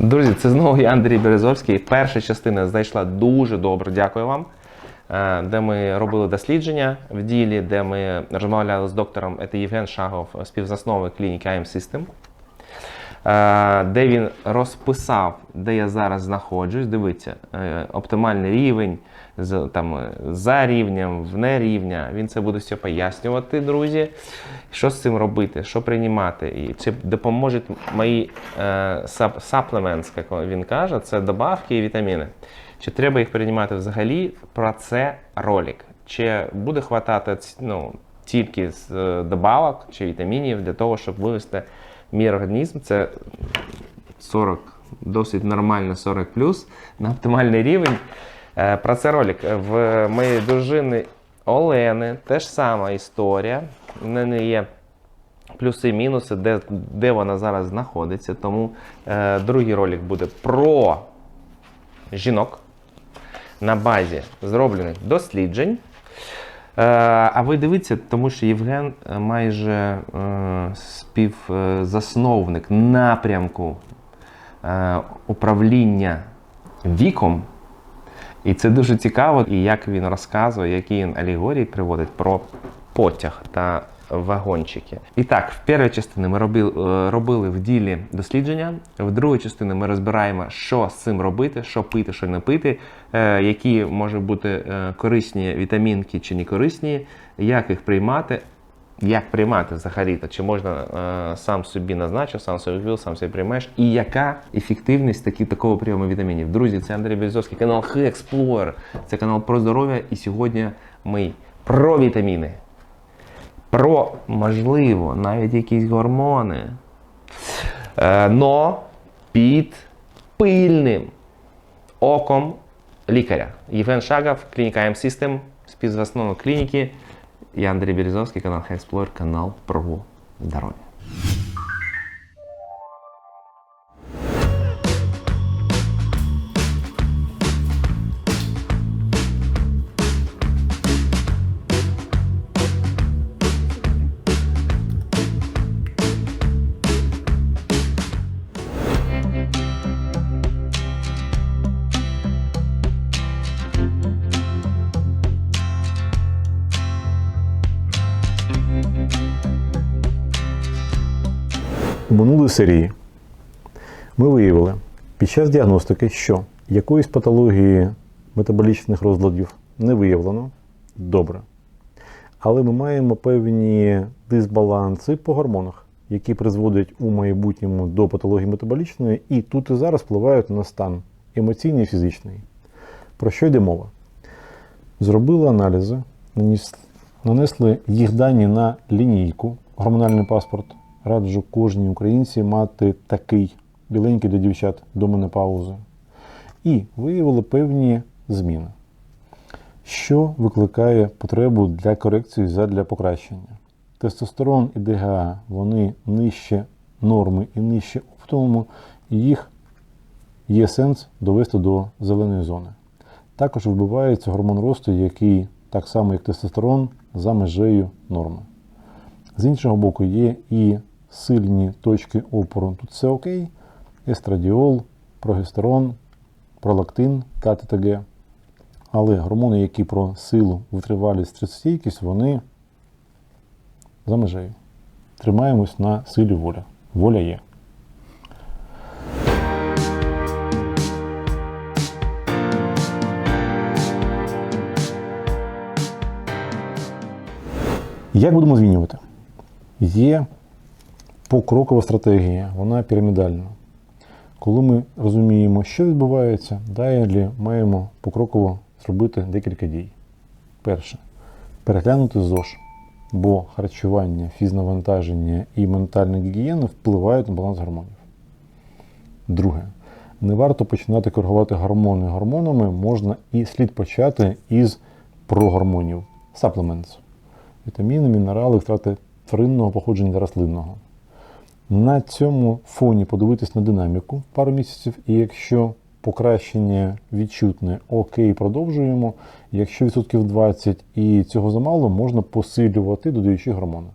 Друзі, це знову я Андрій Березовський. Перша частина зайшла дуже добре. Дякую вам. Е, Де ми робили дослідження в ділі, де ми розмовляли з доктором. Це Євген Шагов, співзасновник клініки IM System. Е, Де він розписав, де я зараз знаходжусь. Дивіться, е, оптимальний рівень там, за рівнем, вне рівня. Він це буде все пояснювати, друзі. Що з цим робити, що приймати, і чи допоможуть мої е, supplements, як він каже, це добавки і вітаміни. Чи треба їх приймати взагалі? Про це ролик. Чи буде хватати ну, тільки з добавок чи вітамінів для того, щоб вивести мій організм? Це 40, досить нормально 40 на оптимальний рівень. Е, Про це ролик. В моєї дружини Олени теж сама історія. В неї є плюси і мінуси, де, де вона зараз знаходиться. Тому е, другий ролик буде про жінок на базі зроблених досліджень. Е, А ви дивіться, тому що Євген е, майже е, співзасновник напрямку управління віком. І це дуже цікаво, і як він розказує, які він алегорії приводить про потяг та вагончики. І так, в першій частині ми робили, е, робили в ділі дослідження, в другій частині ми розбираємо, що з цим робити, що пити, що не пити, е, які можуть бути е, корисні вітамінки чи не корисні, як їх приймати. Як приймати взагалі-то? Чи можна е, сам собі назначив, сам собі ввів, сам собі приймаєш? І яка ефективність такі, такого прийому вітамінів? Друзі, це Андрій Березовський, канал Explorer. Це канал про здоров'я. І сьогодні ми про вітаміни. Про, можливо, навіть якісь гормони. Е, но під пильним оком лікаря. Євген Шагов, клініка М System, співзасновник клініки. Я Андрій Березовський, канал High канал про здоров'я. Минулій серії ми виявили під час діагностики, що якоїсь патології метаболічних розладів не виявлено добре. Але ми маємо певні дисбаланси по гормонах, які призводять у майбутньому до патології метаболічної, і тут і зараз впливають на стан емоційний і фізичний. Про що йде мова? Зробили аналізи, нанесли їх дані на лінійку, гормональний паспорт. Раджу кожній українці мати такий біленький для дівчат до менопаузи. І виявили певні зміни, що викликає потребу для корекції задля покращення. Тестостерон і ДГА вони нижче норми і нижче оптимуму, і їх є сенс довести до зеленої зони. Також вибивається гормон росту, який, так само як тестостерон, за межею норми. З іншого боку, є і сильні точки опору. Тут все окей. Естрадіол, прогестерон, пролактин та ТТГ. Але гормони, які про силу, витривалість, стресостійкість, вони за межею. Тримаємось на силі воля. Воля є. Як будемо змінювати? Є покрокова стратегія, вона пірамідальна. Коли ми розуміємо, що відбувається, далі маємо покроково зробити декілька дій. Перше переглянути ЗОЖ, бо харчування, фізнавантаження і ментальна гігієна впливають на баланс гормонів. Друге, не варто починати коригувати гормони гормонами, можна і слід почати із прогормонів supplements вітаміни, мінерали, втрати тваринного походження та рослинного. На цьому фоні подивитись на динаміку пару місяців, і якщо покращення відчутне, окей, продовжуємо. Якщо відсотків 20 і цього замало, можна посилювати, додаючи гормони.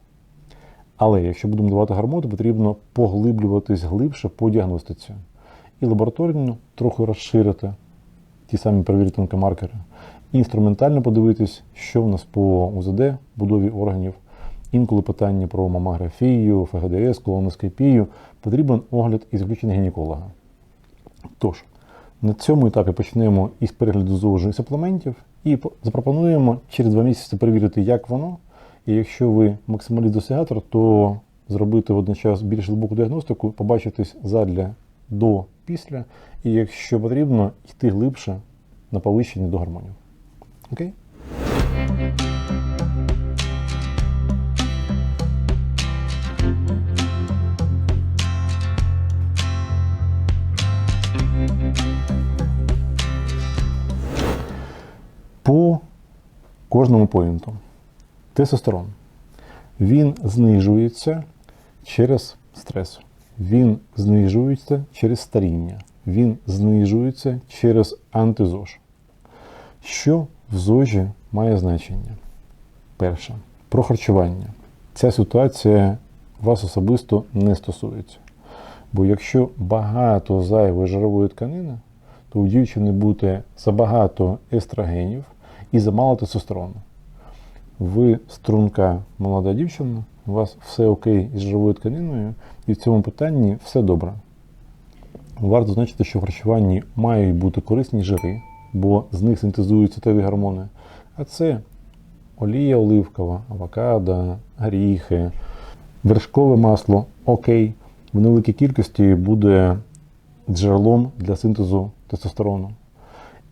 Але якщо будемо давати гормони, потрібно поглиблюватись глибше по діагностиці. і лабораторно трохи розширити ті самі перевірити онкомаркери, і інструментально подивитись, що в нас по УЗД, будові органів. Інколи питання про мамографію, ФГДС, колоноскопію, потрібен огляд із включення гінеколога. Тож, на цьому етапі почнемо із перегляду зовжу і суплементів і запропонуємо через два місяці перевірити, як воно. І якщо ви максималіст-досягатор, то зробити водночас більш глибоку діагностику, побачитись задля до після, і якщо потрібно, йти глибше на повищення до гормонів. Окей? Кожному поінту. Тестостерон. Він знижується через стрес. Він знижується через старіння. Він знижується через антизож. Що в ЗОЖі має значення? Перше. Про харчування. Ця ситуація вас особисто не стосується. Бо якщо багато зайвої жирової тканини, то у дівчини буде забагато естрогенів і замало тестостерону. Ви струнка молода дівчина, у вас все окей із жировою тканиною, і в цьому питанні все добре. Варто зазначити, що в харчуванні мають бути корисні жири, бо з них синтезуються теві гормони. А це олія оливкова, авокадо, горіхи, вершкове масло окей, в невеликій кількості буде джерелом для синтезу тестостерону.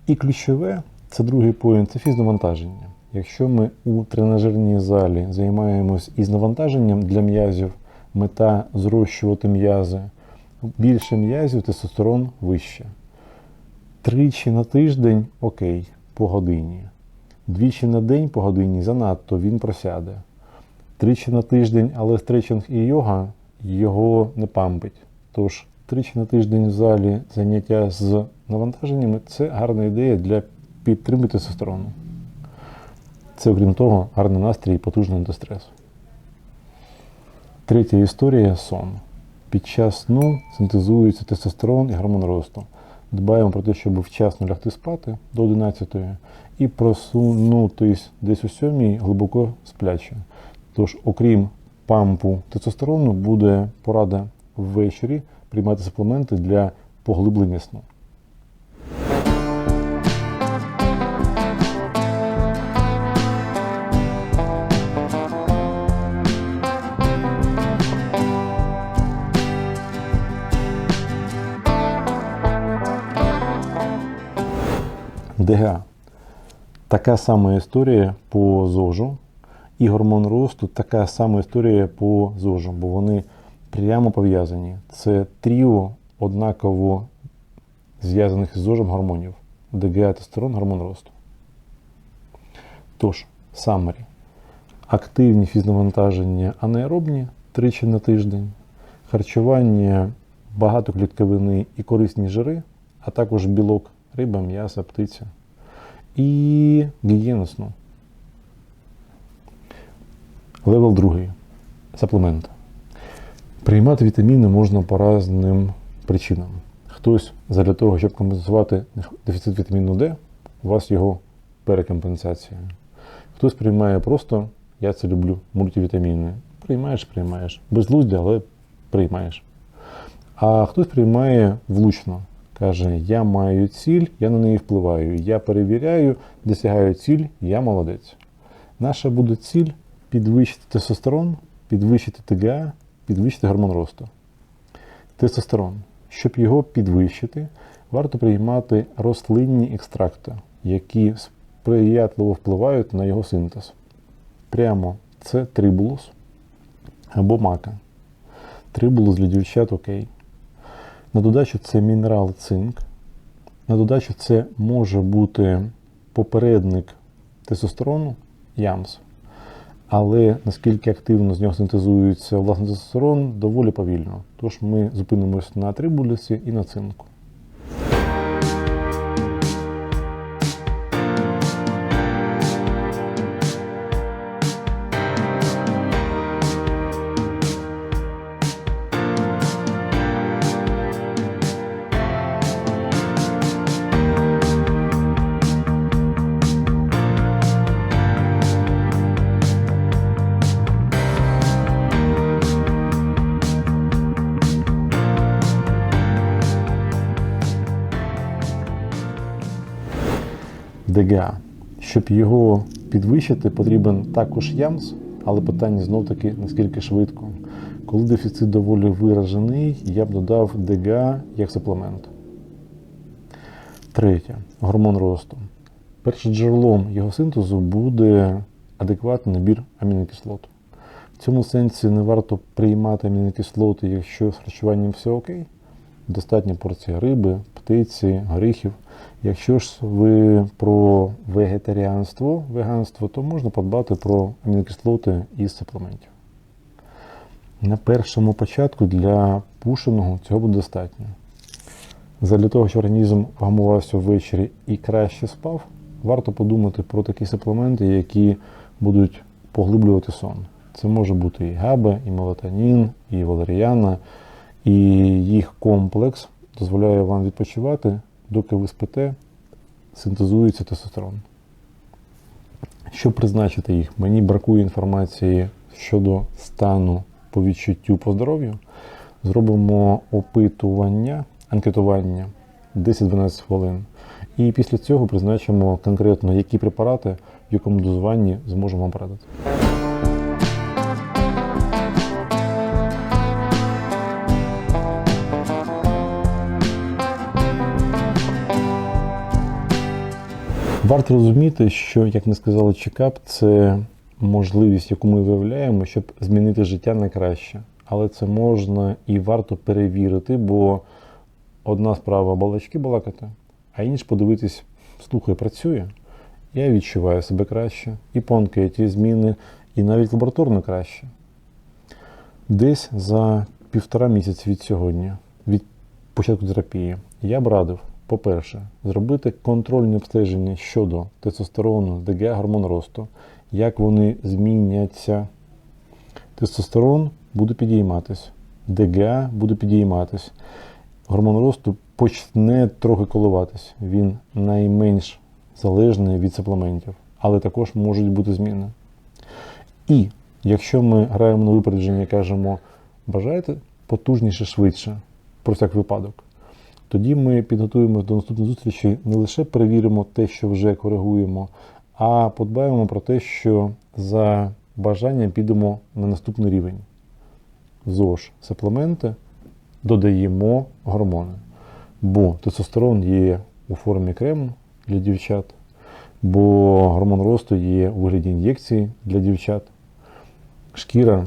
І ключове це другий поінт це фізнавантаження. Якщо ми у тренажерній залі займаємось із навантаженням для м'язів, мета зрощувати м'язи, більше м'язів, тестостерон вище. Тричі на тиждень окей, по годині. Двічі на день по годині занадто він просяде. Тричі на тиждень, але стретчинг і йога його не пампить. Тож тричі на тиждень в залі заняття з навантаженнями це гарна ідея для підтримки тестостерону. Це, окрім того, гарний настрій і потужний антистрес. Третя історія сон. Під час сну синтезується тестостерон і гормон росту. Дбаємо про те, щоб вчасно лягти спати до 11 і просунутись десь у 7 глибоко спляче. Тож, окрім пампу тестостерону, буде порада ввечері приймати суплементи для поглиблення сну. ДГА. Така сама історія по ЗОЖу. І гормон росту така сама історія по ЗОЖу, бо вони прямо пов'язані. Це тріо однаково зв'язаних із ЗОЖем гормонів. ДГА, тестостерон, гормон росту. Тож, самері. Активні фізнавантаження анаеробні тричі на тиждень, харчування, багато клітковини і корисні жири, а також білок, риба, м'ясо, птиця. І гігієна сну. Левел другий. Саплементи. Приймати вітаміни можна по різним причинам. Хтось для того, щоб компенсувати дефіцит вітаміну Д, у вас його перекомпенсація. Хтось приймає просто, я це люблю, мультивітаміни. Приймаєш, приймаєш. Безглуздя, але приймаєш. А хтось приймає влучно. Каже, я маю ціль, я на неї впливаю. Я перевіряю, досягаю ціль, я молодець. Наша буде ціль підвищити тестостерон, підвищити ТГА, підвищити гормон росту. Тестостерон. Щоб його підвищити, варто приймати рослинні екстракти, які сприятливо впливають на його синтез. Прямо це трибулус або мака. Трибулус для дівчат окей. На додачу це мінерал цинк. На додачу це може бути попередник тестостерону ямс. Але наскільки активно з нього синтезується власний тестостерон, доволі повільно. Тож ми зупинимось на трибулісі і на цинку. ДГА. Щоб його підвищити, потрібен також ЯМС, але питання знов таки наскільки швидко. Коли дефіцит доволі виражений, я б додав ДГА як суплемент. Третє гормон росту. Першим джерелом його синтезу буде адекватний набір амінокислот. В цьому сенсі не варто приймати амінокислоти, якщо з харчуванням все окей. Достатня порція риби, птиці, горіхів. Якщо ж ви про вегетаріанство, веганство, то можна подбати про амінокислоти із суплементів. На першому початку для пушеного цього буде достатньо. Задля того, щоб організм вгамувався ввечері і краще спав, варто подумати про такі суплементи, які будуть поглиблювати сон. Це може бути і габа, і мелатонін, і валеріана, і їх комплекс дозволяє вам відпочивати, доки ви спите, синтезується тестостерон. Щоб призначити їх, мені бракує інформації щодо стану по відчуттю по здоров'ю. Зробимо опитування, анкетування 10-12 хвилин. І після цього призначимо конкретно, які препарати, в якому дозуванні зможемо вам порадити. Варто розуміти, що, як ми сказали, чекап це можливість, яку ми виявляємо, щоб змінити життя на краще. Але це можна і варто перевірити, бо одна справа балачки балакати, а інша подивитись, слухай, працює. Я відчуваю себе краще, і по анкеті зміни, і навіть лабораторно краще. Десь за півтора місяці від сьогодні, від початку терапії, я б радив, по-перше, зробити контрольне обстеження щодо тестостерону, ДГА, гормон росту, як вони зміняться. Тестостерон буде підійматись, ДГА буде підійматись, гормон росту почне трохи коливатись. Він найменш залежний від суплементів, але також можуть бути зміни. І якщо ми граємо на випередження і кажемо, бажаєте потужніше, швидше, про всяк випадок, тоді ми підготуємося до наступної зустрічі, не лише перевіримо те, що вже коригуємо, а подбаємо про те, що за бажанням підемо на наступний рівень. ЗОЖ суплементи додаємо гормони. Бо тестостерон є у формі крему для дівчат, бо гормон росту є у вигляді ін'єкції для дівчат. Шкіра,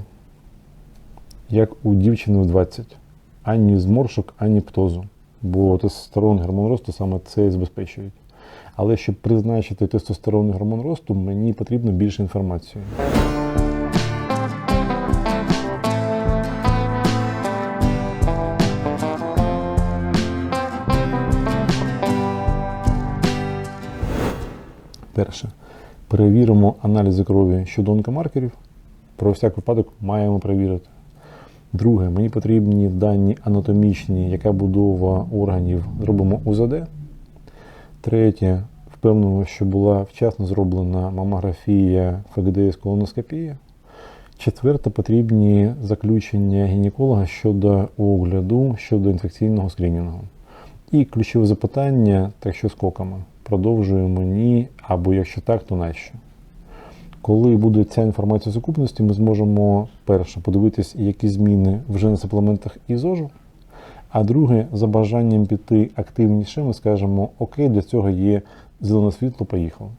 як у дівчини в 20, ані зморшок, ані птозу. Бо тестостерон гормон росту саме це і забезпечують. Але щоб призначити тестостерон гормон росту, мені потрібно більше інформації. Перше. Перевіримо аналізи крові щодо онкомаркерів. Про всяк випадок маємо перевірити. Друге, мені потрібні дані анатомічні, яка будова органів. Зробимо УЗД. Третє, впевнено, що була вчасно зроблена мамографія, ФГДС, колоноскопія. Четверте, потрібні заключення гінеколога щодо огляду, щодо інфекційного скринінгу. І ключове запитання, так що скоками. Продовжуємо ні, або якщо так, то нащо? Коли буде ця інформація в сукупності, ми зможемо перше подивитись, які зміни вже на суплементах і ЗОЖу. А друге, за бажанням піти активніше, ми скажемо, окей, для цього є зелене світло, поїхали.